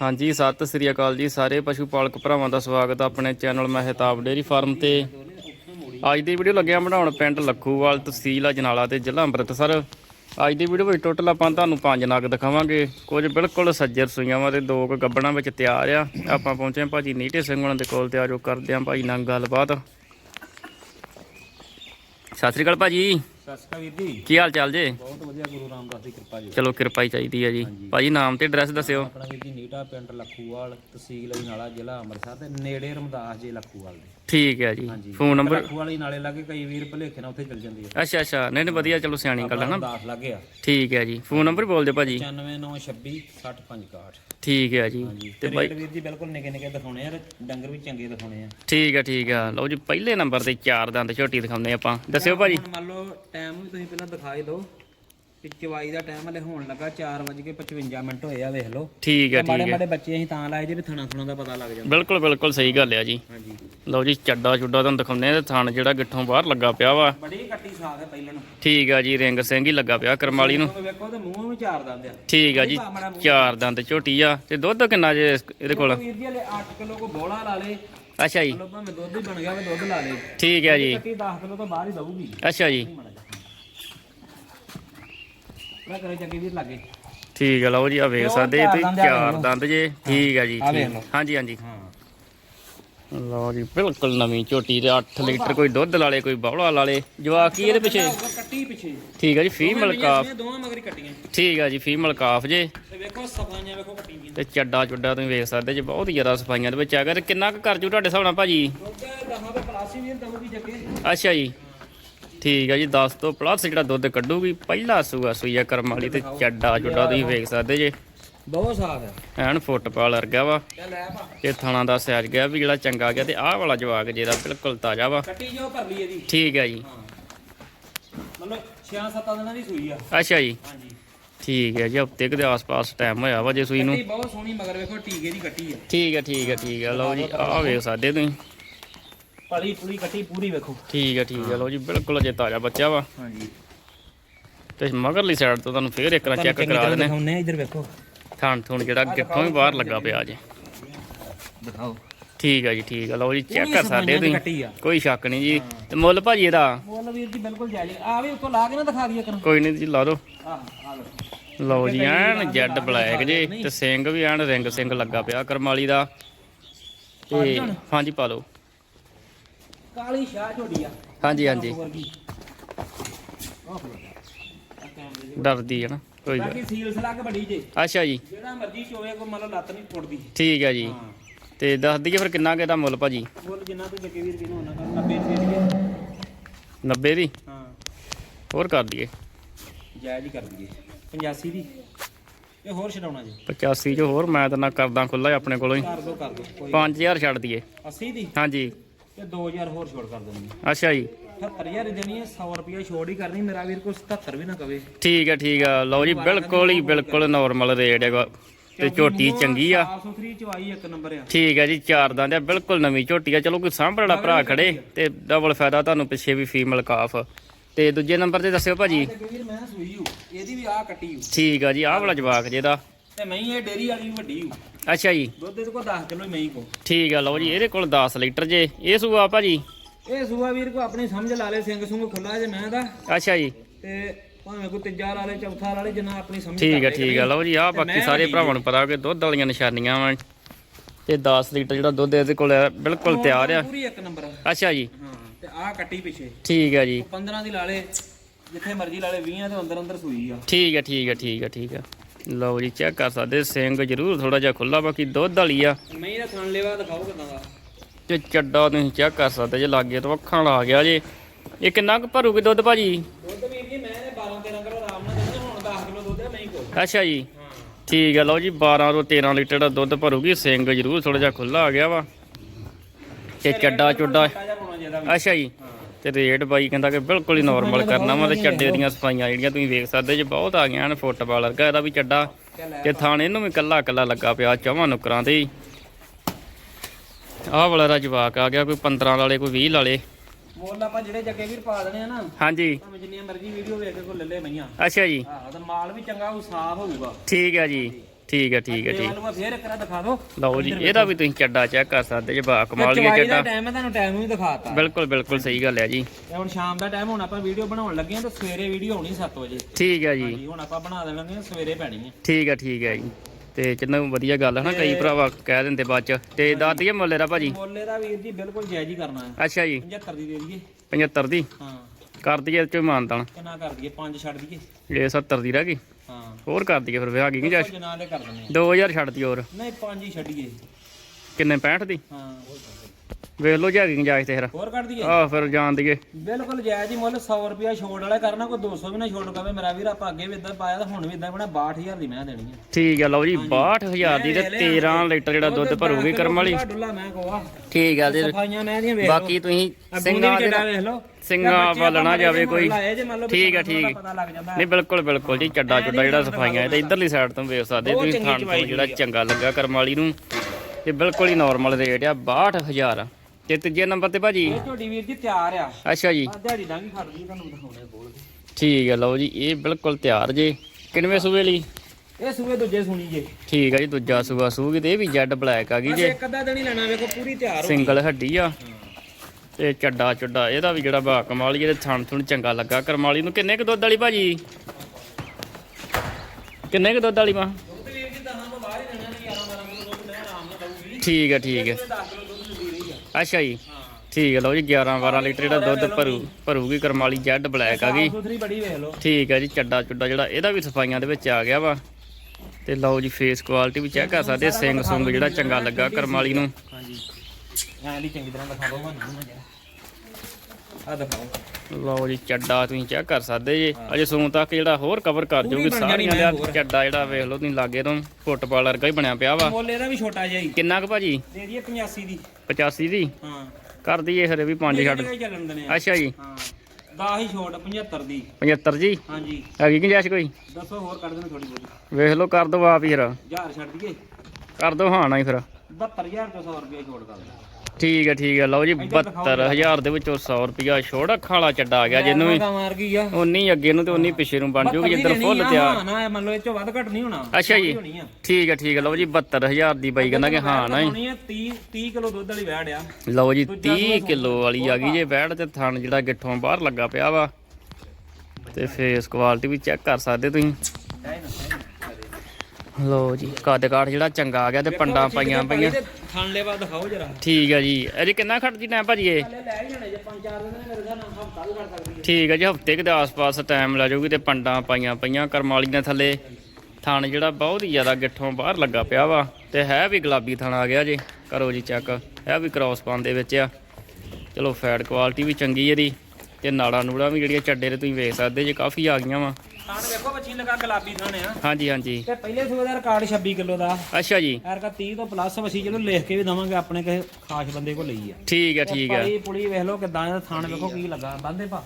ਹਾਂਜੀ, ਸਤਿ ਸ੍ਰੀ ਅਕਾਲ ਜੀ ਸਾਰੇ ਪਸ਼ੂ ਪਾਲਕ ਭਰਾਵਾਂ ਦਾ ਸਵਾਗਤ ਹੈ ਆਪਣੇ ਚੈਨਲ ਮਹਿਤਾਬ ਡੇਰੀ ਫਾਰਮ ਤੇ। ਅੱਜ ਦੀ ਵੀਡੀਓ ਲੱਗਿਆ ਬਣਾਉਣ ਪਿੰਡ ਲੱਖੂਵਾਲ ਤਹਿਸੀਲ ਅਜਨਾਲਾ ਤੇ ਜ਼ਿਲ੍ਹਾ ਅੰਮ੍ਰਿਤਸਰ। ਅੱਜ ਦੀ ਵੀਡੀਓ ਵਿੱਚ ਟੋਟਲ ਆਪਾਂ ਤੁਹਾਨੂੰ ਪੰਜ ਨਗ ਦਿਖਾਵਾਂਗੇ। ਕੁਝ ਬਿਲਕੁਲ ਸੱਜਰ ਸੂਈਆਂਵਾਂ ਤੇ ਦੋ ਕੁ ਗੱਬਣਾ ਵਿੱਚ ਤਿਆਰ ਆ। ਆਪਾਂ ਪਹੁੰਚੇ ਹਾਂ ਭਾਜੀ ਨੀਟੇ ਸਿੰਘ ਉਹਨਾਂ ਦੇ ਕੋਲ ਤੇ ਆਜੋ ਕਰਦੇ ਹਾਂ ਭਾਈ ਨਾਲ ਗੱਲਬਾਤ। ਸਤਿ ਸ੍ਰੀ ਅਕਾਲ ਭਾਜੀ। ਸਤਿ ਸ਼੍ਰੀ ਅਕਾਲ ਵੀਰ ਜੀ। ਕੀ ਹਾਲ ਚਾਲ ਜੇ? ਬਹੁਤ ਵਧੀਆ ਗੁਰੂ ਰਾਮਦਾਸ ਦੀ ਕਿਰਪਾ ਜੀ। ਚਲੋ ਕਿਰਪਾ ਹੀ ਚਾਹੀਦੀ ਹੈ ਜੀ। ਭਾਜੀ ਨਾਮ ਤੇ ਐਡਰੈਸ ਦੱਸਿਓ। ਆਪਣਾ ਵੀਰ ਜੀ ਨੀਟਾ ਪਿੰਡ ਲੱਖੂਵਾਲ ਤਹਿਸੀਲ ਅਜਨਾਲਾ ਜ਼ਿਲ੍ਹਾ ਅੰਮ੍ਰਿਤਸਰ ਤੇ ਨੇੜੇ ਰਮਦਾਸ ਜੀ ਲੱਖੂਵਾਲ ਦੇ। ਠੀਕ ਹੈ ਜੀ। ਹਾਂਜੀ। ਫੋਨ ਨੰਬਰ ਲੱਖੂਵਾਲ ਹੀ ਨਾਲੇ ਲੱਗੇ ਕਈ ਵੀਰ ਭਲੇਖੇ ਨਾਲ ਉੱਥੇ ਚਲ ਜਾਂਦੇ ਆ। ਅੱਛਾ ਅੱਛਾ। ਨਹੀਂ ਨਹੀਂ ਵਧੀਆ ਚਲੋ ਸਿਆਣੀ ਗੱਲ ਹੈ ਨਾ। ਰਮਦਾਸ ਲੱਗੇ ਆ। ਠੀਕ ਹੈ ਜੀ। ਫੋਨ ਨੰਬਰ ਬੋਲ ਦਿਓ ਭਾਜੀ। 94926 6561 ਠੀਕ ਹੈ ਜੀ। ਹਾਂਜੀ। ਤੇ ਬਾਈ ਵੀਰ ਜੀ ਬਿਲਕੁਲ ਨਿੱਕੇ ਨਿੱਕੇ ਦਿਖਾਉਣੇ ਆ ਤੇ ਡੰਗਰ ਵੀ ਚੰਗੇ ਦਿਖਾਉਣੇ ਆ। ਠੀਕ ਹੈ ਠੀਕ ਹੈ। ਲਓ ਜੀ ਪਹਿਲੇ ਨੰਬਰ ਤੇ ਚਾਰ ਦੰਦ ਝੋਟੀ ਦਿਖਾਉਂਦੇ ਆਪਾਂ। ਦੱਸਿਓ ਭਾਜੀ। ਹੁਣ ਮੰਨ ਲਓ ਟਾਈਮ ਵੀ ਤੁਸੀਂ ਪਹਿਲਾਂ ਦਿਖਾਈ ਦਿਓ। ਚਵਾਈ ਦਾ ਟਾਈਮ ਹਲੇ ਹੋਣ ਲੱਗਾ 4:55 ਮਿੰਟ ਹੋਏ ਆ ਵੇਖ ਲਓ। ਠੀਕ ਹੈ ਮਾੜੇ ਠੀਕ ਹੈ। ਮਾੜੇ ਬੱਚੇ ਅਸੀਂ ਤਾਂ ਲਾਏ ਜਿਹੜੇ ਥਣਾ ਥਣਾ ਦਾ ਪਤਾ ਲੱਗ ਜਾਂਦਾ। ਬਿਲਕੁਲ ਬਿਲਕੁਲ ਸਹੀ ਗੱਲ ਹੈ ਜੀ। ਹਾਂਜੀ। ਲਓ ਜੀ ਚੱਡਾ ਚੁੱਡਾ ਤੁਹਾਨੂੰ ਦਿਖਾਉਂਦੇ ਆ ਤੇ ਥਣ ਜਿਹੜਾ ਗਿੱਠੋਂ ਬਾਹਰ ਲੱਗਾ ਪਿਆ ਵਾ। ਬੜੀ ਕੱਟੀ ਸਾਗ ਹੈ ਪਹਿਲਾਂ ਨੂੰ ਠੀਕ ਆ ਜੀ ਰਿੰਗ ਸਿੰਘ ਹੀ ਲੱਗਾ ਪਿਆ ਕਰਮਾਲੀ ਨੂੰ। ਉਹ ਵੇਖੋ ਤੇ ਮੂੰਹ ਵੀ ਚਾਰ ਦੰਦ ਆ। ਠੀਕ ਆ ਜੀ ਚਾਰ ਦੰਦ ਝੋਟੀ ਆ। ਤੇ ਦੁੱਧ ਕਿੰਨਾ ਜੇ ਇਸ- ਇਹਦੇ ਕੋਲ? ਵੀਰ ਜੀ ਹਲੇ 8 ਕਿਲੋ ਕੋ ਬੋਲਾ ਲਾ ਲੇ ਅੱਛਾ ਜੀ। ਚਲੋ ਭਾਵੇਂ ਦੁੱਧ ਹੀ ਬਣ ਗਿਆ ਵੇ ਦੁੱਧ ਲਾ ਲੇ ਠੀਕ ਹੈ ਜੀ। ਕੱਟੀ 10 ਕਿਲੋ ਤੋਂ ਬਾਹਰ ਹੀ ਦਊਗੀ। ਅੱਛਾ ਜੀ। ਮੈਂ ਕਰੇ ਚੰਗੀ ਵੀਰ ਲੱਗੇ। ਠੀਕ ਹੈ ਲਓ ਜੀ ਆ ਵੇਖ ਸਕਦੇ ਆ ਵੇਖ ਚਾਰ। ਦੰਦ ਜੇ ਠੀਕ ਆ ਜੀ ਆ। ਹਾਂਜੀ ਹਾਂਜੀ। ਲਓ ਜੀ ਬਿਲਕੁਲ ਨਵੀਂ ਝੋਟੀ ਤੇ 8 ਲੀਟਰ ਕੋਈ ਦੁੱਧ ਲਾਲੇ ਕੋਈ ਬੌਲਾ ਲਾਲੇ। ਜਵਾਕ ਕੀ ਇਹਦੇ ਪਿੱਛੇ? ਕੱਟੀ ਪਿੱਛੇ। ਠੀਕ ਹੈ ਜੀ ਫੀਮੇਲ ਕਾਫ ਇਹ ਦੋਵਾਂ ਮਗਰੀ ਕੱਟੀਆਂ। ਠੀਕ ਹੈ ਜੀ ਫੀਮੇਲ ਕਾਫ ਜੇ। ਤੇ ਵੇਖੋ ਸਫਾਈਆਂ ਵੇਖੋ ਕੱਟੀ ਦੀਆਂ ਤੇ ਚੱਡਾ ਚੁੱਡਾ ਤੁਸੀਂ ਵੇਖ ਸਕਦੇ ਜੀ ਬਹੁਤ ਜ਼ਿਆਦਾ ਸਫਾਈਆਂ ਦੇ ਵਿੱਚ ਆ ਤੇ ਕਿੰਨਾ ਕੁ ਕਰ ਜੂ ਤੁਹਾਡੇ ਹਿਸਾਬ ਨਾਲ ਭਾਜੀ? ਦੁੱਧ ਦਹਾਂ ਤੋਂ ਪਲਾਸੀ ਵੀਰ ਦਊਗੀ ਜੱਗੇ। ਅੱਛਾ ਜੀ। ਠੀਕ ਹੈ ਜੀ 10 ਤੋਂ ਪਲੱਸ ਜਿਹੜਾ ਦੁੱਧ ਕੱਢੂਗੀ ਪਹਿਲਾ ਸੂਆ ਸੂਈ ਆ ਕਰਮ ਵਾਲੀ ਤੇ ਚੱਡਾ ਚੁੱਡਾ ਤੁਸੀਂ ਵੇਖ ਸਕਦੇ ਜੇ। ਬਹੁਤ ਸਾਫ਼ ਹੈ ਐਨ ਫੁੱਟਬਾਲ ਵਰਗਾ ਵਾ। ਤੇ ਥਣਾ ਦਾ ਸਾਈਜ਼ ਗਿਆ ਵੀ ਜਿਹੜਾ ਚੰਗਾ ਗਿਆ ਤੇ ਆਹ ਵਾਲਾ ਜਵਾਕ ਜਿਹਦਾ ਬਿਲਕੁਲ ਤਾਜ਼ਾ ਵਾ। ਕੱਟੀ ਜੋ ਭਰ ਲਈ ਇਹਦੀ। ਠੀਕ ਹੈ ਜੀ। ਮਤਲਬ 6-7 ਦਿਨਾਂ ਦੀ ਸੂਈ ਆ। ਅੱਛਾ ਜੀ। ਹਾਂਜੀ। ਠੀਕ ਹੈ ਜੀ ਹਫ਼ਤੇ ਦੇ ਆਸ-ਪਾਸ ਟਾਈਮ ਹੋਇਆ ਵਾ ਜੇ ਸੂਈ ਨੂੰ। ਬਹੁਤ ਸੋਹਣੀ ਮਗਰ ਵੇਖੋ ਟੀਕੇ ਦੀ ਕੱਟੀ ਆ। ਠੀਕ ਹੈ ਠੀਕ ਹੈ ਠੀਕ ਹੈ ਲਓ ਜੀ ਆਹ ਵੇਖ ਸਕਦੇ ਤੁਸੀਂ। ਪਲੀ ਪੂਰੀ ਕੱਟੀ ਪੂਰੀ ਵੇਖੋ। ਠੀਕ ਹੈ ਠੀਕ ਹੈ ਲਓ ਜੀ ਬਿਲਕੁਲ ਅਜੇ ਤਾਜ਼ਾ ਬੱਚਾ ਵਾ। ਹਾਂਜੀ। ਤੇ ਮਗਰਲੀ ਸਾਈਡ ਤੋਂ ਤੁਹਾਨੂੰ ਫੇਰ ਇੱਕ ਵਾਰ ਚੈੱਕ ਕਰਾ ਦਿੰਦੇ ਦਿਖਾਉਨੇ ਇੱਧਰ ਵੇਖੋ। ਥਣ ਥੁਣ ਜਿਹੜਾ ਗਿੱਠੋਂ ਵੀ ਬਾਹਰ ਲੱਗਾ ਪਿਆ ਜੇ ਦਿਖਾਓ। ਠੀਕ ਹੈ ਜੀ ਠੀਕ ਹੈ ਲਓ ਜੀ ਚੈੱਕ ਕਰ ਦੀ ਤੁਸੀਂ। ਆ। ਕੋਈ ਸ਼ੱਕ ਨਹੀਂ ਜੀ। ਤੇ ਮੁੱਲ ਭਾਜੀ ਇਹਦਾ? ਮੁੱਲ ਵੀਰ ਜੀ ਬਿਲਕੁਲ ਜਾਇਜ਼। ਆ ਵੀ ਉੱਤੋਂ ਲਾ ਕੇ ਨਾ ਦਿਖਾ ਦਈਏ ਕਰਨ ਕੋਈ ਨਹੀਂ ਜੀ ਲਾ ਆ ਲਓ। ਲਓ ਜੀ ਐਨ ਜੈਡ ਬਲੈਕ ਜੇ। ਤੇ ਸਿੰਘ ਵੀ ਐਨ ਰਿੰਗ ਸਿੰਘ ਲੱਗਾ ਪਿਆ ਕਰਮਾਲੀ ਦਾ। ਤੇ ਹਾਂਜੀ ਪਾ ਲਓ। ਕਾਲੀ ਸ਼ਾਹ ਝੋੜੀ ਆ। ਹਾਂਜੀ ਹਾਂਜੀ। ਵਰਗੀ। ਆਹ। ਡਰਦੀ ਹੈ ਨਾ ਕੋਈ ਗੱਲ ਬਾਕੀ ਸੀਲ ਸਲੱਗ ਬੜੀ ਜੇ? ਅੱਛਾ ਜੀ। ਜਿਹੜਾ ਮਰਜ਼ੀ ਚੋਵੇ ਕੋ ਮਤਲਬ ਲੱਤ ਨਹੀਂ ਟੁੱਟਦੀ। ਠੀਕ ਹੈ ਜੀ। ਹਾਂ। ਤੇ ਦੱਸ ਦਈਏ ਫਿਰ ਕਿੰਨਾ ਕੁ ਇਹਦਾ ਮੁੱਲ ਭਾਜੀ? ਮੁੱਲ ਜਿੰਨਾ ਤੇ ਜੱਗੇ ਵੀਰ ਕਿਨੂੰ ਉਹਨਾਂ ਦਾ 90 ਰੁਪਏ ਦੀ 90 ਦੀ? ਹਾਂ। ਹੋਰ ਕਰ ਦਈਏ। ਜਾਇਜ਼ ਹੀ ਕਰ ਦਈਏ। 85 ਦੀ। ਇਹ ਹੋਰ ਛਡਾਉਣਾ ਜੀ। 85 ਚ ਹੋਰ ਮੈਂ ਤਾਂ ਨਾ ਕਰਦਾ ਖੁੱਲਾ ਆਪਣੇ ਕੋਲੋਂ ਹੀ। ਕਰ ਦੋ ਕਰ ਦੋ ਕੋਈ 5000 ਛੱਡ ਦਈਏ। 80 ਦੀ? ਹਾਂਜੀ। ਤੇ 2000 ਹੋਰ ਛੋੜ ਕਰ ਦਿੰਦੇ। ਅੱਛਾ ਜੀ। 78000 ਦੇਣੀ ਹੈ 100 ਰੁਪਿਆ ਛੋੜ ਹੀ ਕਰਨੀ ਮੇਰਾ ਵੀਰ ਕੋ 77 ਵੀ ਨਾ ਕਵੇ। ਠੀਕ ਹੈ ਠੀਕ ਹੈ। ਲਓ ਜੀ ਬਿਲਕੁਲ ਹੀ ਬਿਲਕੁਲ ਨਾਰਮਲ ਰੇਟ ਹੈਗਾ ਤੇ ਝੋਟੀ ਚੰਗੀ ਆ। ਸਾਫ਼ ਸੁਥਰੀ ਚਵਾਈ ਇੱਕ ਨੰਬਰ ਆ। ਠੀਕ ਹੈ ਜੀ ਚਾਰ ਦੰਦ ਆ ਬਿਲਕੁਲ ਨਵੀਂ ਝੋਟੀ ਆ। ਚਲੋ ਕੋਈ ਸਾਂਭਣ ਵਾਲਾ ਭਰਾ ਖੜੇ ਤੇ ਡਬਲ ਫਾਇਦਾ ਤੁਹਾਨੂੰ ਪਿੱਛੇ ਵੀ ਫੀਮੇਲ ਕਾਫ ਤੇ ਦੂਜੇ ਨੰਬਰ ਤੇ ਦੱਸਿਓ ਭਾਜੀ। ਵੀਰ ਮੈਂ ਸੂਈ ਹੂੰ ਇਹਦੀ ਵੀ ਆ ਕੱਟੀ ਹੂੰ। ਠੀਕ ਆ ਜੀ ਆਹ ਵਾਲਾ ਜਵਾਕ ਜਿਹਦਾ ਤੇ ਮੈਂ ਇਹ ਡੇਰੀ ਵਾਲੀ ਵੀ ਵੱਡੀ ਹੂੰ ਅੱਛਾ ਜੀ। ਦੁੱਧ ਇਹਦੇ ਕੋ 10 ਕਿਲੋ ਹੀ ਮੈਂ ਕੋ ਠੀਕ ਆ ਲਓ ਜੀ ਇਹਦੇ ਕੋਲ 10 ਲੀਟਰ ਜੇ। ਇਹ ਸੂਆ ਭਾਜੀ ਇਹ ਸੂਆ ਵੀਰ ਕੋ ਆਪਣੀ ਸਮਝ ਲਾ ਲੈ ਸਿੰਘ ਸੁੰਗ ਖੁੱਲਾ ਜੇ ਮੈਂ ਦਾ ਅੱਛਾ ਜੀ। ਤੇ ਭਾਵੇਂ ਕੋ ਤੀਜਾ ਲਾ ਲੈ ਚੌਥਾ ਲਾ ਲੈ ਜਿੰਨਾ ਆਪਣੀ ਸਮਝ ਠੀਕ ਕਰ ਆ ਲੈ ਠੀਕ ਆ ਲਓ ਜੀ ਆਹ ਬਾਕੀ ਸਾਰੇ ਭਰਾਵਾਂ ਨੂੰ ਪਤਾ ਕਿ ਦੁੱਧ ਵਾਲੀਆਂ ਨਿਸ਼ਾਨੀਆਂ ਵਾ। ਤੇ 10 ਲੀਟਰ ਜਿਹੜਾ ਦੁੱਧ ਇਹਦੇ ਕੋਲ ਹੈ ਬਿਲਕੁਲ ਤਿਆਰ ਆ। ਪੂਰੀ ਇੱਕ ਨੰਬਰ। ਆ। ਅੱਛਾ ਜੀ। ਹਾਂ ਤੇ ਆ ਕੱਟੀ ਪਿੱਛੇ। ਠੀਕ ਆ ਜੀ। 15 ਦੀ ਲਾ ਲੈ ਜਿੱਥੇ ਮਰਜ਼ੀ ਲਾ ਲੈ 20 ਦੇ ਅੰਦਰ ਅੰਦਰ ਸੂਈ ਆ। ਠੀਕ ਆ ਠੀਕ ਆ ਠੀਕ ਆ ਠੀਕ ਆ। ਲਓ ਜੀ ਚੈੱਕ ਕਰ ਸਕਦੇ ਸਿੰਘ ਜ਼ਰੂਰ ਥੋੜਾ ਜਿਹਾ ਖੁੱਲਾ ਬਾਕੀ ਦੁੱਧ ਵਾਲੀ ਆ। ਮੈਂ ਇਹਦਾ ਥਣ ਲੈਵਾ ਦਿਖਾਓ ਕਿਦਾਂ ਦਾ। ਤੇ ਚੱਡਾ ਤੁਸੀਂ ਚੈੱਕ ਕਰ ਸਕਦੇ ਜੇ ਲਾਗੇ ਤੋਂ ਅੱਖਾਂ ਲਾ ਗਿਆ ਜੇ। ਇਹ ਕਿੰਨਾ ਕੁ ਭਰੂਗੀ ਦੁੱਧ ਭਾਜੀ? ਦੁੱਧ ਵੀਰ ਜੀ ਮੈਂ ਨੇ 12 13 ਕਿਲੋ ਆਰਾਮ ਨਾਲ ਦਿੰਦਾ ਹੁਣ 10 ਕਿਲੋ ਦੁੱਧ ਹੈ ਮੈਂ ਕੋ ਅੱਛਾ ਜੀ। ਹਾਂ। ਠੀਕ ਹੈ ਲਓ ਜੀ 12 ਤੋਂ 13 ਲੀਟਰ ਦਾ ਦੁੱਧ ਭਰੂਗੀ ਸਿੰਘ ਜ਼ਰੂਰ ਥੋੜਾ ਜਿਹਾ ਖੁੱਲਾ ਆ ਗਿਆ ਵਾ। ਤੇ ਚੱਡਾ ਚੁੱਡਾ ਅੱਛਾ ਜੀ। ਹਾਂ। ਤੇ ਰੇਟ ਬਾਈ ਕਹਿੰਦਾ ਕਿ ਬਿਲਕੁਲ ਹੀ ਨਾਰਮਲ ਕਰਨਾ ਵਾ ਤੇ ਚੱਡੇ ਦੀਆਂ ਸਫਾਈਆਂ ਜਿਹੜੀਆਂ ਤੁਸੀਂ ਵੇਖ ਸਕਦੇ ਜੇ ਬਹੁਤ ਆ ਗਈਆਂ ਨੇ ਫੁੱਟਬਾਲ ਵਰਗਾ ਇਹਦਾ ਵੀ ਚੱਡਾ ਲੈ ਤੇ ਥਾਣੇ ਇਹਨੂੰ ਵੀ ਕੱਲਾ ਕੱਲਾ ਲੱਗਾ ਪਿਆ ਚੌਵਾਂ ਨੁਕਰਾਂ ਤੇ ਆਹ ਵਾਲਾ ਦਾ ਜਵਾਕ ਆ ਗਿਆ ਕੋਈ 15 ਵਾਲੇ ਕੋਈ 20 ਵਾਲੇ। ਮੁੱਲ ਆਪਾਂ ਜਿਹੜੇ ਜੱਗੇ ਵੀਰ ਪਾ ਦੇਣੇ ਆ ਨਾ ਹਾਂਜੀ। ਜਿੰਨੀਆਂ ਮਰਜ਼ੀ ਵੀਡੀਓ ਵੇਖ ਕੇ ਕੋ ਲੱਲੇ ਮਈਆਂ ਅੱਛਾ ਜੀ। ਆਹ ਤਾਂ ਮਾਲ ਵੀ ਚੰਗਾ ਉਹ ਸਾਫ਼ ਹੋਊਗਾ। ਠੀਕ ਜੀ। ਠੀਕ ਹੈ ਠੀਕ ਹੈ ਇਹ ਠੀਕ ਮੈਂ ਫੇਰ ਇੱਕ ਵਾਰ ਦਿਖਾ ਦਿਓ। ਲਓ ਜੀ ਇਹਦਾ ਵੀ ਤੁਸੀਂ ਚੱਡਾ ਚੈੱਕ ਕਰ ਸਕਦੇ ਜੇ ਬਾ ਕਮਾਲ ਦਾ ਚੱਡਾ ਟਾਈਮ ਹੈ ਤੁਹਾਨੂੰ ਟਾਈਮ ਵੀ ਦਿਖਾਤਾ। ਬਿਲਕੁਲ ਬਿਲਕੁਲ ਸਹੀ ਗੱਲ ਹੈ ਜੀ। ਹੁਣ ਸ਼ਾਮ ਦਾ ਟਾਈਮ ਹੁਣ ਆਪਾਂ ਵੀਡੀਓ ਬਣਾਉਣ ਲੱਗੇ ਹਾਂ ਤੇ ਸਵੇਰੇ ਵੀਡੀਓ ਹੋਣੀ 7 ਵਜੇ। ਠੀਕ ਹੈ ਜੀ। ਹੁਣ ਆਪਾਂ ਬਣਾ ਦੇਣਾਂਗੇ ਸਵੇਰੇ ਪੈਣੀ ਹੈ। ਠੀਕ ਹੈ ਠੀਕ ਹੈ ਜੀ। ਤੇ ਕਿੰਨਾ ਵਧੀਆ ਗੱਲ ਹੈ ਨਾ ਕਈ ਭਰਾਵਾ ਕਹਿ ਦਿੰਦੇ ਬਾਅਦ ਚ। ਤੇ ਦੱਸ ਦਈਏ ਮੁੱਲ ਇਹਦਾ ਭਾਜੀ? ਮੁੱਲੇ ਦਾ ਵੀਰ ਜੀ ਬਿਲਕੁਲ ਜਾਇਜ਼ ਹੀ ਕਰਨਾ ਹੈ। ਅੱਛਾ ਜੀ। 75 ਦੀ ਦੇ ਦਈਏ। 75 ਦੀ? ਹਾਂ। ਕਰ ਦਈਏ ਚੋ ਮਾਨਤਾਨ। ਕਿੰਨਾ ਕਰ ਦਈਏ? 5 ਛੱਡ ਦਈਏ। ਇਹ 70 ਦੀ ਰਹਿ ਗਈ। ਹਾਂ। ਹੋਰ ਕਰ ਦਈਏ ਫਿਰ ਵਿਆਹ ਕਿ ਜਸ਼ ਜਨਾਂ ਦੇ ਕਰ ਦਿੰਦੇ 2000 ਛੱਡ ਦੀ ਹੋਰ। ਨਹੀਂ 5 ਹੀ ਛੱਡੀਏ। ਕਿੰਨੇ 65 ਦੀ? ਹਾਂ ਵੇਖ ਲਓ ਜਾਗੀ ਗੁੰਜਾਇਸ਼ ਤੇ ਫਿਰ। ਹੋਰ ਕੱਢ ਦਈਏ। ਆਹ ਫਿਰ ਜਾਣ ਦਈਏ। ਬਿਲਕੁਲ ਜਾਇਜ਼ ਹੀ ਮੁੱਲ 100 ਰੁਪਿਆ ਛੋੜ ਵਾਲਾ ਕਰਨਾ ਕੋਈ 200 ਵੀ ਨਾ ਛੋੜ ਕਵੇ ਮੇਰਾ ਵੀਰ ਆਪਾਂ ਅੱਗੇ ਵੀ ਇਦਾਂ ਪਾਇਆ ਤਾਂ ਹੁਣ ਵੀ ਇਦਾਂ ਬਣਾ 62000 ਦੀ ਮੈਂ ਦੇਣੀ ਹੈ ਠੀਕ ਹੈ ਲਓ ਜੀ 62000 ਦੀ ਤੇ 13 ਲੀਟਰ ਜਿਹੜਾ ਦੁੱਧ ਭਰੂਗੀ ਕਰਮ ਵਾਲੀ। ਡੁੱਲਾ ਮੈਂ ਕੋਆ ਠੀਕ ਹੈ ਤੇ ਸਫਾਈਆਂ ਮੈਂ ਦੀਆਂ ਵੇਖ ਲਓ। ਬਾਕੀ ਤੁਸੀਂ ਸਿੰਘਾਂ ਦੇ ਵੇਖ ਲਓ। ਸਿੰਘਾਂ ਵੱਲ ਨਾ ਜਾਵੇ ਕੋਈ। ਠੀਕ ਹੈ ਤੁਹਾਨੂੰ ਠੀਕ। ਨਹੀਂ ਬਿਲਕੁਲ ਬਿਲਕੁਲ ਜੀ ਚੱਡਾ ਚੁੱਡਾ ਜਿਹੜਾ ਸਫਾਈਆਂ ਇਹਦੇ ਇਧਰਲੀ ਸਾਈਡ ਤੋਂ ਵੇਖ ਸਕਦੇ ਤੁਸੀਂ ਖਾਣ ਤੋਂ ਜਿਹੜਾ ਚੰਗਾ ਲੱਗਾ ਕਰਮ ਵਾਲੀ ਨੂੰ। ਤੇ ਬਿਲਕੁਲ ਹੀ ਨਾਰਮਲ ਰੇਟ ਆ 62000 ਤੇ ਤੀਜੇ ਨੰਬਰ ਤੇ ਭਾਜੀ? ਇਹ ਝੋਟੀ ਵੀਰ ਜੀ ਤਿਆਰ ਆ। ਅੱਛਾ ਜੀ। ਆ ਦਿਹਾੜੀ ਡਾਂਗੀ ਖੜਦੀ ਤੁਹਾਨੂੰ ਦਿਖਾਉਣੇ ਬੋਲ ਠੀਕ ਹੈ ਲਓ ਜੀ ਇਹ ਬਿਲਕੁਲ ਤਿਆਰ ਜੇ। ਕਿੰਨਵੇਂ ਸੂਬੇ ਲਈ? ਇਹ ਸੂਏ ਦੂਜੇ ਸੁਣੀ ਜੇ। ਠੀਕ ਹੈ ਜੀ ਦੂਜਾ ਸੂਆ ਸੂਗੀ ਤੇ ਇਹ ਵੀ ਜੈਡ ਬਲੈਕ ਆ ਗਈ ਜੇ। ਇੱਕ ਅੱਧਾ ਦਿਨ ਹੀ ਲੈਣਾ ਵੇਖੋ ਪੂਰੀ ਤਿਆਰ ਹੋ ਸਿੰਗਲ ਹੱਡੀ ਆ। ਤੇ ਚੱਡਾ ਚੁੱਡਾ ਇਹਦਾ ਵੀ ਜਿਹੜਾ ਬਾ ਕਮਾਲੀ ਇਹਦੇ ਥਣ ਥੁਣ ਚੰਗਾ ਲੱਗਾ। ਕਰਮਾਲੀ ਨੂੰ ਕਿੰਨੇ ਕ ਦੁੱਧ ਵਾਲੀ ਭਾਜੀ? ਕਿੰਨੇ ਕ ਦੁੱਧ ਵਾਲੀ ਮਾਂ ਦੁੱਧ ਵੀਰ ਜੀ ਦਹਾਂ ਤੋਂ ਬਾਹਰ ਹੀ ਲੈਣਾ ਨਹੀਂ 11 12 ਕਿਲੋ ਦੁੱਧ ਮੈਂ ਆਰਾਮ ਨਾਲ ਦਊਗੀ। ਠੀਕ ਹੈ ਠੀਕ ਹੈ ਅੱਛਾ ਜੀ। ਠੀਕ ਹੈ ਲਓ ਜੀ 11 12 ਲੀਟਰ ਜਿਹੜਾ ਦੁੱਧ ਭਰੂ ਭਰੂਗੀ ਕਰਮਾਲੀ ਜੈਡ ਬਲੈਕ ਆ ਗਈ ਸੁਥਰੀ ਬੜੀ ਵੇਖ ਲਓ। ਠੀਕ ਹੈ ਜੀ ਚੱਡਾ ਚੁੱਡਾ ਜਿਹੜਾ ਇਹਦਾ ਵੀ ਸਫਾਈਆਂ ਦੇ ਵਿੱਚ ਆ ਗਿਆ ਵਾ। ਤੇ ਲਓ ਜੀ ਫੇਸ ਕੁਆਲਿਟੀ ਵੀ ਚੈੱਕ ਕਰ ਸਕਦੇ ਸਿੰਘ ਸੁੰਗ ਜਿਹੜਾ ਚੰਗਾ ਲੱਗਾ ਕਰਮਾਲੀ ਨੂੰ। ਹਾਂਜੀ। ਐਂ ਦੀ ਚੰਗੀ ਤਰ੍ਹਾਂ ਦਿਖਾ ਦੋ ਮੈਨੂੰ ਆ ਦਿਖਾਓ। ਲਓ ਜੀ ਚੱਡਾ ਤੁਸੀਂ ਚੈੱਕ ਕਰ ਸਕਦੇ ਜੀ। ਅਜੇ ਸੂਨ ਤੱਕ ਜਿਹੜਾ ਹੋਰ ਕਵਰ ਕਰ ਜਾਣੀ ਸਾਰੀਆਂ ਦਾ ਹੋਰ। ਚੱਡਾ ਜਿਹੜਾ ਵੇਖ ਲਓ ਤੁਸੀਂ ਲਾਗੇ ਤੋਂ ਫੁੱਟਬਾਲ ਵਰਗਾ ਹੀ ਬਣਿਆ ਪਿਆ ਵਾ। ਮੁੱਲ ਇਹਦਾ ਵੀ ਛੋਟਾ ਜਿਹਾ ਹੀ। ਕਿੰਨਾ ਕੁ ਭਾਜੀ? ਦੇ ਦਈਏ 85 ਦੀ। 85 ਦੀ? ਹਾਂ। ਕਰ ਦਈਏ ਫਿਰ ਵੀ ਪੰਜ ਛੱਡ। ਅੱਛਾ ਜੀ। ਹਾਂ। 10 ਹੀ ਛੋਟ 75 ਦੀ। 75 ਜੀ? ਹਾਂਜੀ। ਹੈਗੀ ਗੁੰਜਾਇਸ਼ ਕੋਈ? ਦੱਸੋ ਹੋਰ ਕੱਢ ਦੇਣਾ ਥੋੜੀ ਬਹੁਤੀ। ਵੇਖ ਲਓ ਕਰ ਦੋ ਆਪ ਹੀ ਫਿਰ। ਹਜ਼ਾਰ ਛੱਡ ਦਈਏ। ਕਰ ਦੋ ਹਾਂ ਨਾ ਹੀ ਫਿਰ। 72000 ਤੋਂ 100 ਰੁਪਏ ਛੋੜ ਕਰ ਦਿਓ। ਠੀਕ ਹੈ ਠੀਕ ਹੈ ਲਓ ਜੀ ਇੱਧਰ ਦਿਖਾਓ 72000 ਦੇ ਵਿੱਚੋਂ 100 ਰੁਪਿਆ ਛੋੜ ਅੱਖਾਂ ਵਾਲਾ ਚੱਡਾ ਆ ਗਿਆ ਜਿਹਨੂੰ ਵੀ ਤਾਂ ਮਾਰ ਗਈ ਆ। ਉਨੀ ਅੱਗੇ ਨੂੰ ਤੇ ਉਨੀ ਪਿੱਛੇ ਨੂੰ ਬਣ ਜੂਗੀ ਜਿੱਧਰ ਫੁੱਲ ਤਿਆਰ। ਨਾ ਮੰਨ ਲਓ ਇਹ ਚੋਂ ਵੱਧ ਘੱਟ ਨਹੀਂ ਹੋਣਾ। ਅੱਛਾ ਜੀ ਠੀਕ ਹੈ ਠੀਕ ਹੈ ਲਓ ਜੀ 72000 ਦੀ ਬਾਈ ਕਹਿੰਦਾ ਕਿ ਹਾਂ ਨਾ ਹੀ ਹੋਣੀ ਆ 30 30 ਕਿਲੋ ਦੁੱਧ ਵਾਲੀ ਵੈੜ ਆ। ਲਓ ਜੀ 30 ਕਿਲੋ ਵਾਲੀ ਆ ਗਈ ਜੇ ਬੈੜ ਤੇ ਥਣ ਜਿਹੜਾ ਗਿੱਠੋਂ ਬਾਹਰ ਲੱਗਾ ਪਿਆ ਵਾ। ਤੇ ਫੇਸ ਕੁਆਲਿਟੀ ਵੀ ਚੈੱਕ ਕਰ ਸਕਦੇ ਤੁਸੀਂ। ਲਓ ਜੀ ਕੱਦ ਕਾਠ ਜਿਹੜਾ ਚੰਗਾ ਆ ਗਿਆ ਤੇ ਪੰਡਾਂ ਪਾਈਆਂ ਪਈਆਂ। ਥਣ ਲੈਵਾ ਦਿਖਾਓ ਜਰਾ। ਠੀਕ ਹੈ ਜੀ। ਅਜੇ ਕਿੰਨਾ ਖੜਦੀ ਟਾਈਮ ਭਾਜੀ ਇਹ? ਲੈ ਲੈ ਹੀ ਜਾਣੇ ਜੇ 5-4 ਦਿਨ ਦੇ ਮੇਰੇ ਨਾਲ ਹਫਤਾ ਵੀ ਕਰ ਸਕਦੀ ਠੀਕ ਹੈ ਜੀ ਹਫ਼ਤੇ ਕੁ ਦੇ ਆਸ-ਪਾਸ ਟਾਈਮ ਲੈ ਜਾਊਗੀ ਤੇ ਪੰਡਾਂ ਪਾਈਆਂ ਪਈਆਂ ਕਰਮਾਲੀ ਦੇ ਥੱਲੇ। ਥਣ ਜਿਹੜਾ ਬਹੁਤ ਹੀ ਜ਼ਿਆਦਾ ਗਿੱਠੋਂ ਬਾਹਰ ਲੱਗਾ ਪਿਆ ਵਾ ਤੇ ਹੈ ਵੀ ਗੁਲਾਬੀ ਥਣ ਆ ਗਿਆ ਜੀ। ਕਰੋ ਜੀ ਚੈੱਕ ਹੈ ਵੀ ਕ੍ਰਾਸ ਪਾਉਣ ਦੇ ਵਿੱਚ ਆ। ਚਲੋ ਫੈਟ ਕੁਆਲਿਟੀ ਵੀ ਚੰਗੀ ਇਹਦੀ ਤੇ ਨਾੜਾਂ ਨੂੜਾਂ ਵੀ ਜਿਹੜੀਆਂ ਚੱਡੇ ਤੇ ਤੁਸੀਂ ਵੇਖ ਸਕਦੇ ਜੇ ਕਾਫੀ ਆ ਗਈਆਂ ਵਾ। ਥਣ ਵੇਖੋ ਬੱਚੀ ਲਗਾ ਗੁਲਾਬੀ ਥਣ ਆ। ਹਾਂਜੀ ਹਾਂਜੀ। ਤੇ ਪਹਿਲੇ ਸੂਏ ਦਾ ਰਿਕਾਰਡ 26 ਕਿਲੋ ਦਾ। ਅੱਛਾ ਜੀ। ਐਰ ਕਾ 30 ਤੋਂ ਪਲੱਸ ਵਸੀ ਚਲੋ ਲਿਖ ਕੇ ਵੀ ਦਵਾਂਗੇ ਆਪਣੇ ਕਿਸੇ ਖਾਸ ਬੰਦੇ ਕੋਲ ਲਈ ਆ। ਠੀਕ ਹੈ ਠੀਕ ਹੈ ਪਾਈ ਪੁਲੀ ਵੇਖ ਲਓ ਕਿਦਾਂ ਇਹਦਾ ਥਣ ਵੇਖੋ ਕੀ ਲੱਗਾ। ਬੰਦੇ ਹਮ,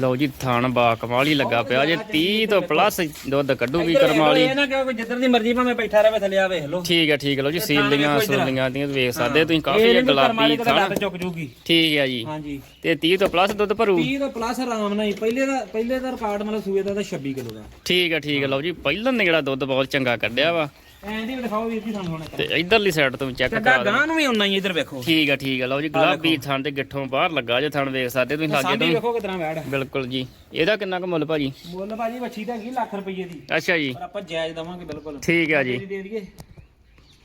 ਲਓ ਜੀ ਥਣ ਬਾ ਕਮਾਲ ਲੱਗਾ ਪਿਆ ਜੇ 30 ਤੋਂ ਪਲੱਸ ਦੁੱਧ ਕੱਢੂਗੀ ਕਰਮਾਲੀ। ਇਹ ਨਾ ਕੋਈ ਜਿੱਧਰ ਦੀ ਮਰਜ਼ੀ ਭਾਵੇਂ ਬੈਠਾ ਰਹੇ ਥੱਲੇ ਆ ਵੇਖ ਲਓ। ਠੀਕ ਹੈ ਠੀਕ ਹੈ ਲਓ ਜੀ ਸੀਲੀਆਂ ਸੂਲੀਆਂ ਦੀਆਂ ਵੇਖ ਸਕਦੇ ਤੁਸੀਂ ਕਾਫੀ ਗੁਲਾਬੀ ਥਣ। ਲੱਤ ਚੁੱਕ ਜੂਗੀ। ਠੀਕ ਹੈ ਜੀ। ਹਾਂਜੀ। ਤੇ 30 ਤੋਂ ਪਲੱਸ ਦੁੱਧ ਭਰੂ। 30 ਤੋਂ ਪਲੱਸ ਆਰਾਮ ਨਾਲ ਪਹਿਲੇ ਦਾ ਪਹਿਲੇ ਦਾ ਰਿਕਾਰਡ ਮਤਲਬ ਸੂਏ ਦਾ ਤਾਂ 26 ਕਿਲੋ ਦਾ। ਠੀਕ ਹੈ ਠੀਕ ਹੈ ਲਓ ਜੀ ਪਹਿਲਾਂ ਨੇ ਜਿਹੜਾ ਦੁੱਧ ਬਹੁਤ ਚੰਗਾ ਕੱਢਿਆ ਵਾ। ਐਂ ਦੀ ਵੀ ਦਿਖਾਓ ਵੀਰ ਜੀ ਸਾਨੂੰ ਹੁਣ ਤੇ ਇਧਰਲੀ ਸਾਈਡ ਤੋਂ ਚੈੱਕ ਕਰਾ ਦਿਓ। ਗਾਂ ਨੂੰ ਵੀ ਉਨਾ ਹੀ ਇੱਧਰ ਵੇਖੋ। ਠੀਕ ਹੈ ਠੀਕ ਹੈ ਲਓ ਜੀ ਗੁਲਾਬੀ ਥਣ ਤੇ ਗਿੱਠੋਂ ਬਾਹਰ ਲੱਗਾ ਜੇ ਥਣ ਵੇਖ ਸਕਦੇ ਤੁਸੀਂ ਲਾਗੇ ਤੋਂ। ਵੇਖੋ ਕਿਤਨਾ ਵੈੜ। ਬਿਲਕੁਲ ਜੀ। ਇਹਦਾ ਕਿੰਨਾ ਕੁ ਮੁੱਲ ਭਾਜੀ? ਮੁੱਲ ਭਾਜੀ ਵੱਛੀ ਤਾਂ ਹੈਗੀ ਲੱਖ ਰੁਪਏ ਦੀ। ਅੱਛਾ ਜੀ। ਪਰ ਆਪਾਂ ਜਾਇਜ਼ ਦਵਾਂਗੇ ਬਿਲਕੁਲ। ਠੀਕ ਹੈ ਜੀ। ਦੇ ਦਈਏ।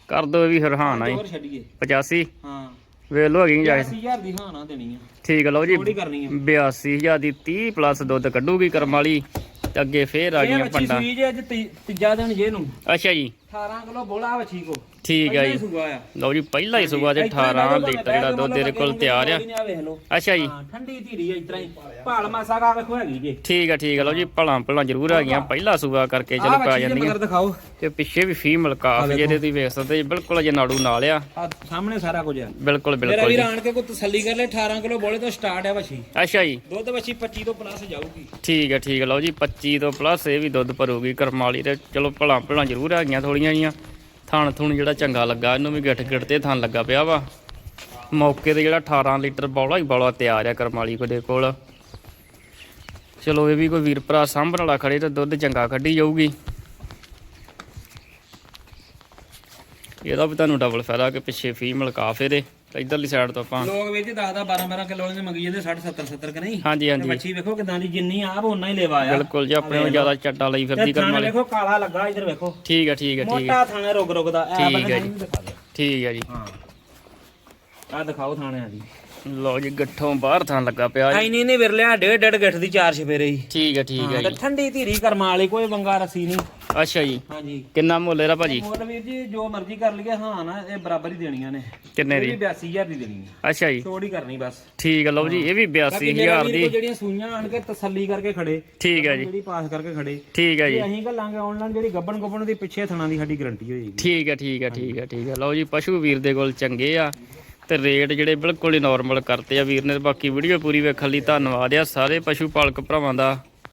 ਕਰ ਦੋ ਇਹ ਵੀ ਫਿਰ ਹਾਂ ਨਾ ਹੀ। ਹੋਰ ਛੱਡੀਏ। 85 ਹਾਂ। ਵੇਖ ਲਓ ਹੈਗੀ ਜਾਇਜ਼। 80000 ਦੀ ਹਾਂ ਨਾ ਦੇਣੀ ਆ। ਠੀਕ ਲਓ ਜੀ ਥੋੜੀ ਕਰਨੀ ਆ। 82000 ਦੀ 30 ਪਲੱਸ ਦੁੱਧ ਕੱਢੂਗੀ ਕਰਮ ਵਾਲੀ। ਤੇ ਅੱਗੇ ਫੇਰ ਆ ਇਹ ਗਈਆਂ ਵੱਛੀ ਪੰਡਾਂ। ਸੂਈ ਜੇ ਅੱਜ ਤੀਜਾ ਦਿਨ ਜੇ ਨੂੰ। ਅੱਛਾ ਜੀ। 18 ਕਿਲੋ ਬੋਲਾ ਵੱਛੀ ਕੋ ਠੀਕ ਹੈ ਜੀ। ਸੂਆ ਆ। ਲਓ ਜੀ ਪਹਿਲਾ ਹੀ ਸੂਬਾ ਜੇ 18 ਲੀਟਰ ਜਿਹੜਾ ਦੁੱਧ ਇਹਦੇ ਕੋਲ ਤਿਆਰ ਆ। ਆ ਅੱਛਾ ਜੀ। ਠੰਡੀ ਧੀਰੀ ਆ ਇਤਰਾ ਹੀ। ਭਾਲ ਮਾਸਾ ਕਾ ਵੇਖੋ ਹੈਗੀ ਜੇ। ਠੀਕ ਹੈ ਠੀਕ ਹੈ ਲਓ ਜੀ ਭਲਾਂ ਭਲਾਂ ਜ਼ਰੂਰ ਆ ਗਈਆਂ। ਪਹਿਲਾ ਸੂਬਾ ਕਰਕੇ ਚਲੋ ਪੈ ਜਾਂਦੀਆਂ। ਦਿਖਾਓ। ਤੇ ਪਿੱਛੇ ਵੀ ਫੀਮੇਲ ਕਾਫ ਜਿਹਦੇ ਤੁਸੀਂ ਵੇਖ ਸਕਦੇ ਜੀ। ਬਿਲਕੁਲ ਅਜੇ ਨਾੜੂ ਨਾਲ ਆ। ਆ ਸਾਹਮਣੇ ਸਾਰਾ ਕੁਝ ਆ। ਬਿਲਕੁਲ ਮੇਰਾ ਬਿਲਕੁਲ ਵੀਰ ਜੀ। ਆਣ ਕੇ ਕੋਈ ਤਸੱਲੀ ਕਰ ਲੈ 18 ਕਿਲੋ ਬੋਲੇ ਤੋਂ ਸਟਾਰਟ ਹੈ ਵੱਛੀ। ਅੱਛਾ ਜੀ। ਦੁੱਧ ਵੱਛੀ 25 ਤੋਂ ਪਲੱਸ ਜਾਊਗੀ। ਠੀਕ ਹੈ ਠੀਕ ਹੈ ਲਓ ਜੀ 25 ਤੋਂ ਪਲੱਸ ਇਹ ਵੀ ਦੁੱਧ ਭਰੂਗੀ ਕਰਮਾਲੀ ਤੇ ਚਲੋ ਭਲਾਂ ਭਲਾਂ ਜ਼ਰੂਰ ਆ ਗਈਆਂ ਥੋੜੀਆਂ ਜੀਆਂ ਥਣ ਥੁਣ ਜਿਹੜਾ ਚੰਗਾ ਲੱਗਾ, ਇਹਨੂੰ ਵੀ ਗਿੱਠ ਗਿੱਠ ਤੇ ਥਣ ਲੱਗਾ ਪਿਆ ਵਾ। ਮੌਕੇ ਤੇ ਜਿਹੜਾ 18 ਲੀਟਰ ਬੌਲਾ ਹੀ ਬੌਲਾ ਤਿਆਰ ਆ ਕਰਮਾਲੀ ਕੋਲੇ ਕੋਲ। ਚਲੋ ਇਹ ਵੀ ਕੋਈ ਵੀਰ ਭਰਾ ਸਾਂਭਣ ਵਾਲਾ ਖੜੇ ਤੇ ਦੁੱਧ ਚੰਗਾ ਕੱਢੀ ਜਾਊਗੀ। ਇਹਦਾ ਵੀ ਤੁਹਾਨੂੰ ਡਬਲ ਫਾਇਦਾ ਕਿ ਪਿੱਛੇ ਫੀਮੇਲ ਕਾਫ ਇਹਦੇ ਤੇ ਇਧਰਲੀ ਸਾਈਡ ਤੋਂ ਆਪਾਂ ਲੋਕ ਜੀ 10 10 12 12 ਕਿਲੋ ਦੇ ਮੰਗੀ ਜਾਂਦੇ 60 70 70 ਕਿ ਨਹੀਂ? ਹਾਂਜੀ ਹਾਂਜੀ। ਮੱਛੀ ਵੇਖੋ ਕਿਦਾਂ ਦੀ ਜਿੰਨੀ ਆਪ ਓਨਾ ਹੀ ਲੈਵਾ ਆ। ਬਿਲਕੁਲ ਜੀ ਆਪਣੇ ਨੂੰ ਜ਼ਿਆਦਾ ਚੱਟਾ ਲਈ ਫਿਰਦੀ ਕਰਨ ਥਾਣੇ ਵਾਲੇ। ਵੇਖੋ ਕਾਲਾ ਲੱਗਾ ਇਧਰ ਵੇਖੋ। ਠੀਕ ਹੈ ਠੀਕ ਹੈ ਠੀਕ ਹੈ ਮੋਟਾ ਥਾਣਾ ਰੁਕ ਰੁਕ ਦਾ ਠੀਕ ਬੰਦੇ ਹੈ ਦਿਓ। ਠੀਕ ਹੈ ਜੀ। ਹਾਂ। ਆ ਦਿਖਾਓ ਥਾਣਿਆਂ ਦੀ। ਲਓ ਜੀ ਗੱਠੋਂ ਬਾਹਰ ਥਾਂ ਲੱਗਾ ਪਿਆ ਜੀ। ਐਨੀ ਨੇ ਵਿਰਲਿਆ ਡੇਢ ਡੇਢ ਗੱਠ ਦੀ ਚਾਰ ਛਪੇਰੇ ਹੀ ਠੀਕ ਹੈ ਠੀਕ ਹੈ ਜੀ। ਠੰਡੀ ਧੀਰੀ ਕਰਮਾਂ ਵਾਲੀ ਕੋਈ ਵੰਗਾ ਰਸੀ ਨਹੀਂ। ਅੱਛਾ ਜੀ। ਹਾਂਜੀ। ਕਿੰਨਾ ਮੁੱਲ ਇਹਦਾ ਭਾਜੀ? ਮੁੱਲ ਵੀਰ ਜੀ ਜੋ ਮਰਜ਼ੀ ਕਰ ਲਈਏ ਹਾਂ ਨਾ ਇਹ ਬਰਾਬਰ ਹੀ ਦੇਣੀਆਂ ਨੇ। ਕਿੰਨੇ ਦੀ? ਵੀ 82000 ਦੀ ਦੇਣੀ ਆ ਅੱਛਾ ਜੀ। ਛੋੜ ਹੀ ਕਰਨੀ ਬਸ। ਠੀਕ ਹੈ ਲਓ ਜੀ ਇਹ ਵੀ ਬਾਕੀ ਮੇਰੇ 82000 ਵੀਰ ਦੀ। ਜਿਹੜੀਆਂ ਸੂਈਆਂ ਆਣ ਕੇ ਤਸੱਲੀ ਕਰਕੇ ਖੜੇ ਠੀਕ ਹੈ ਜੀ। ਜਿਹੜੀ ਪਾਸ ਕਰਕੇ ਖੜੇ ਠੀਕ ਹੈ ਜੀ ਜੇ। ਅਸੀਂ ਗੱਲਾਂਗੇ ਆਨਲਾਈਨ ਜਿਹੜੀ ਗੱਬਣ ਗੱਬਣ ਦੀ ਪਿੱਛੇ ਥਣਾ ਦੀ ਸਾਡੀ ਗਾਰੰਟੀ ਹੋਏਗੀ। ਠੀਕ ਹੈ ਠੀਕ ਹੈ ਠੀਕ ਹੈ ਠੀਕ ਹੈ ਲਓ ਜੀ ਪਸ਼ੂ ਵੀਰ ਦੇ ਕੋਲ ਚੰਗੇ ਆ। ਤੇ ਰੇਟ ਜਿਹੜੇ ਬਿਲਕੁਲ ਹੀ ਨਾਰਮਲ ਕਰਤੇ ਆ ਵੀਰ ਨੇ ਬਾਕੀ ਵੀਡੀਓ ਪੂਰੀ ਵੇਖਣ ਲਈ ਧੰਨਵਾਦ ਆ। ਸਾਰੇ ਪਸ਼ੂ ਪਾਲਕ ਭਰਾਵਾਂ ਦਾ